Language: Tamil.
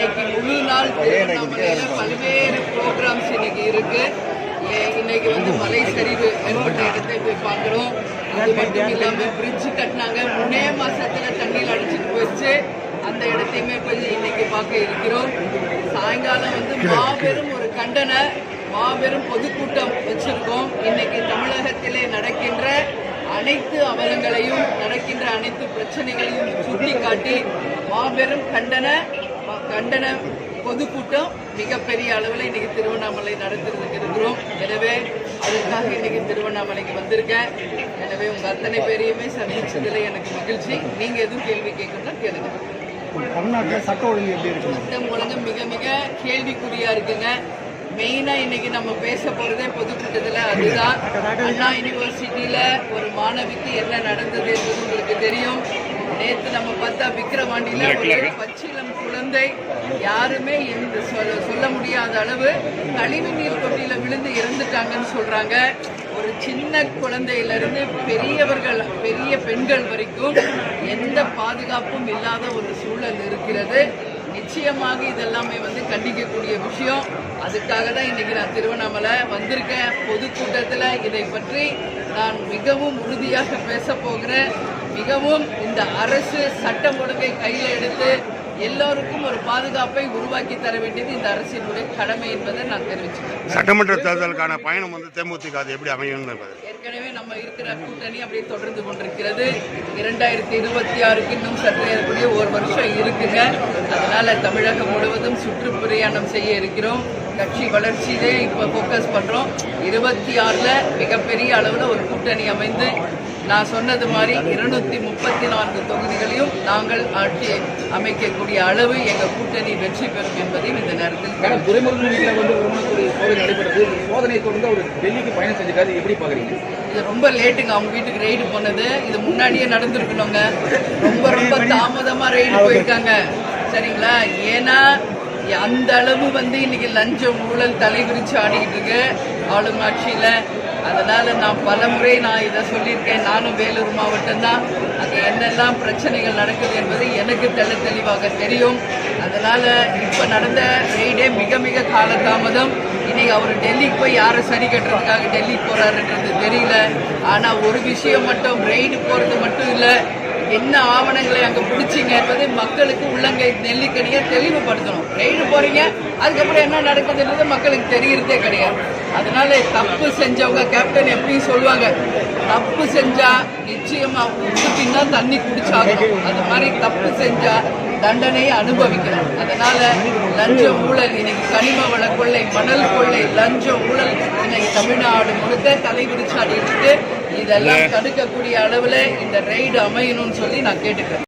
இன்னைக்கு முழு நாள் திருவண்ணாமலையில பல்வேறு ப்ரோக்ராம்ஸ் இன்னைக்கு இருக்கு. இன்னைக்கு வந்து மலை சரிவு ஏற்பட்ட இடத்தை போய் பார்க்குறோம். அது மட்டும் இல்லாம பிரிட்ஜ் கட்டினாங்க. மூணே மாசத்துல தண்ணியில் அடிச்சிட்டு போயிடுச்சு. அந்த இடத்தையுமே போய் இன்னைக்கு பார்க்க இருக்கிறோம். சாயங்காலம் வந்து மாபெரும் ஒரு கண்டன மாபெரும் பொதுக்கூட்டம் வச்சிருக்கோம். இன்னைக்கு தமிழகத்திலே நடக்கின்ற அனைத்து அவலங்களையும் நடக்கின்ற அனைத்து பிரச்சனைகளையும் சுட்டிக்காட்டி மாபெரும் கண்டன கண்டன பொதுக்கூட்டம் மிகப்பெரிய அளவில் இன்னைக்கு திருவண்ணாமலை நடத்துறதுக்கு இருக்கிறோம் எனவே அதுக்காக இன்னைக்கு திருவண்ணாமலைக்கு வந்திருக்கேன். எனவே உங்க அத்தனை பேரையுமே சந்திச்சதுல எனக்கு மகிழ்ச்சி. நீங்க எதுவும் கேள்வி கேட்கணும்னா கேளுங்க. தமிழ்நாட்டில் சட்ட ஒழுங்கு எப்படி இருக்கு சட்டம் ஒழுங்கு மிக மிக கேள்விக்குறியா இருக்குங்க. மெயினா இன்னைக்கு நம்ம பேச போறதே பொதுக்கூட்டத்துல அதுதான். அண்ணா யுனிவர்சிட்டியில ஒரு மாணவிக்கு என்ன நடந்தது என்பது உங்களுக்கு தெரியும். நேத்து நம்ம பார்த்தா விக்கிரவாண்டியில ஒரு பச்சிளம் குழந்தை யாருமே இந்த சொல்ல சொல்ல முடியாத அளவு கழிவு நீர் தொட்டியில விழுந்து இறந்துட்டாங்கன்னு சொல்றாங்க. ஒரு சின்ன குழந்தையில இருந்து பெரியவர்கள் பெரிய பெண்கள் வரைக்கும் எந்த பாதுகாப்பும் இல்லாத ஒரு சூழல் இருக்கிறது. நிச்சயமாக இதெல்லாமே வந்து கண்டிக்கக்கூடிய விஷயம். அதுக்காக தான் இன்னைக்கு நான் திருவண்ணாமலை வந்திருக்கேன். பொதுக்கூட்டத்தில் இதை பற்றி நான் மிகவும் உறுதியாக பேச போகிறேன். மிகவும் இந்த அரசு சட்டம் ஒழுங்கை கையில் எடுத்து எல்லோருக்கும் ஒரு பாதுகாப்பை உருவாக்கி தர வேண்டியது இந்த அரசினுடைய கடமை என்பதை நான் தெரிவிச்சுக்கிறேன். சட்டமன்ற தேர்தலுக்கான பயணம் வந்து தேமுதிக அது எப்படி அமையும் ஏற்கனவே நம்ம இருக்கிற கூட்டணி அப்படியே தொடர்ந்து கொண்டிருக்கிறது. இரண்டாயிரத்தி இருபத்தி ஆறுக்கு இன்னும் சற்று ஏறக்கூடிய ஒரு வருஷம் இருக்குங்க. அதனால தமிழகம் முழுவதும் சுற்றுப்பிரயாணம் செய்ய இருக்கிறோம். கட்சி வளர்ச்சியிலே இப்போ ஃபோக்கஸ் பண்றோம். இருபத்தி ஆறுல மிகப்பெரிய அளவுல ஒரு கூட்டணி அமைந்து நான் சொன்னது மாதிரி இருநூத்தி முப்பத்தி நான்கு தொகுதிகளையும் நாங்கள் ஆட்சி அமைக்கக்கூடிய அளவு எங்க கூட்டணி வெற்றி பெறும் என்பதையும் இந்த நேரத்தில் துறைமுருகன் வந்து ஒரு சோதனை தொடர்ந்து அவர் டெல்லிக்கு பயணம் செஞ்சிருக்காரு. எப்படி பாக்குறீங்க இது ரொம்ப லேட்டுங்க அவங்க வீட்டுக்கு ரைடு போனது. இது முன்னாடியே நடந்திருக்கணுங்க. ரொம்ப ரொம்ப தாமதமா ரைடு போயிருக்காங்க. சரிங்களா? ஏன்னா அந்த அளவு வந்து இன்னைக்கு லஞ்சம் ஊழல் தலைவிரிச்சு ஆடிக்கிட்டு இருக்கு. ஆளுங்கட்சியில. அதனால நான் பல முறை நான் இதை சொல்லியிருக்கேன். நானும் வேலூர் மாவட்டம்தான் அங்கே என்னெல்லாம் பிரச்சனைகள் நடக்குது என்பது எனக்கு தெளி தெளிவாக தெரியும். அதனால இப்போ நடந்த ரெய்டே மிக மிக காலதாமதம். இன்னைக்கு அவர் டெல்லிக்கு போய் யாரை சரி கட்டுறதுக்காக டெல்லிக்கு போறாருன்றது தெரியல. ஆனால் ஒரு விஷயம் மட்டும் ரெய்டு போறது மட்டும் இல்லை. என்ன ஆவணங்களை அங்க பிடிச்சிங்க என்பதை மக்களுக்கு உள்ளங்கை நெல்லிக்கடியை தெளிவுபடுத்தணும். ரெய்டு போறீங்க அதுக்கப்புறம் என்ன நடக்குதுன்றது மக்களுக்கு தெரியறதே கிடையாது. அதனால தப்பு செஞ்சவங்க கேப்டன் எப்பயும் சொல்லுவாங்க தப்பு செஞ்சா நிச்சயமா உப்பு தண்ணி குடிச்சாகணும். அது மாதிரி தப்பு செஞ்சா தண்டனையை அனுபவிக்கணும். அதனால லஞ்ச ஊழல் இன்னைக்கு கனிம வள கொள்ளை மணல் கொள்ளை லஞ்ச ஊழல் இன்னைக்கு தமிழ்நாடு முழுக்க தலைவிரிச்சாடி இருக்கு இதெல்லாம் தடுக்கக்கூடிய அளவுல இந்த ரெய்டு அமையணும்னு சொல்லி நான் கேட்டுக்கிறேன்.